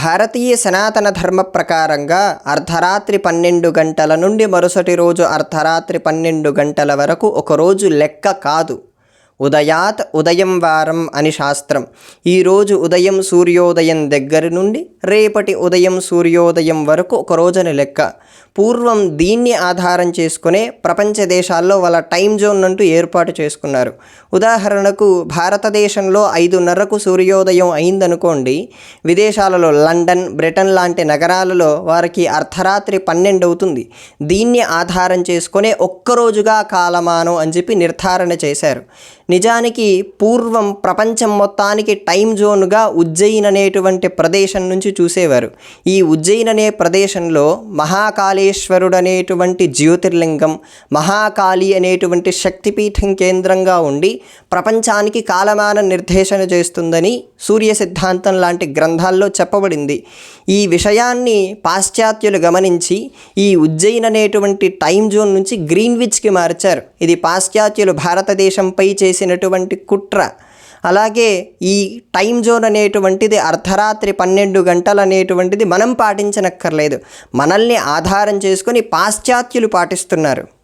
భారతీయ సనాతన ధర్మ ప్రకారంగా అర్ధరాత్రి పన్నెండు గంటల నుండి మరుసటి రోజు అర్ధరాత్రి పన్నెండు గంటల వరకు ఒకరోజు లెక్క కాదు. ఉదయాత్ ఉదయం వారం అని శాస్త్రం. ఈరోజు ఉదయం సూర్యోదయం దగ్గర నుండి రేపటి ఉదయం సూర్యోదయం వరకు ఒక రోజుని లెక్క. పూర్వం దీన్ని ఆధారం చేసుకునే ప్రపంచ దేశాల్లో వాళ్ళ టైం జోన్ అంటూ ఏర్పాటు చేసుకున్నారు. ఉదాహరణకు భారతదేశంలో ఐదున్నరకు సూర్యోదయం అయిందనుకోండి విదేశాలలో లండన్ బ్రిటన్ లాంటి నగరాలలో వారికి అర్ధరాత్రి పన్నెండు అవుతుంది. దీన్ని ఆధారం చేసుకునే ఒక్కరోజుగా కాలమానం అని చెప్పి నిర్ధారణ చేశారు. నిజానికి పూర్వం ప్రపంచం మొత్తానికి టైం జోన్గా ఉజ్జయిన్ అనేటువంటి ప్రదేశం నుంచి చూసేవారు. ఈ ఉజ్జయిన్ అనే ప్రదేశంలో మహాకాళేశ్వరుడు అనేటువంటి జ్యోతిర్లింగం మహాకాళి అనేటువంటి శక్తిపీఠం కేంద్రంగా ఉండి ప్రపంచానికి కాలమాన నిర్దేశన చేస్తుందని సూర్య సిద్ధాంతం లాంటి గ్రంథాల్లో చెప్పబడింది. ఈ విషయాన్ని పాశ్చాత్యులు గమనించి ఈ ఉజ్జయిన్ అనేటువంటి టైం జోన్ నుంచి గ్రీన్విచ్కి మార్చారు. ఇది పాశ్చాత్యులు భారతదేశంపై చేసినటువంటి కుట్ర. అలాగే ఈ టైం జోన్ అనేటువంటిది అర్ధరాత్రి పన్నెండు గంటలు అనేటువంటిది మనం పాటించనక్కర్లేదు. మనల్ని ఆధారం చేసుకొని పాశ్చాత్యులు పాటిస్తున్నారు.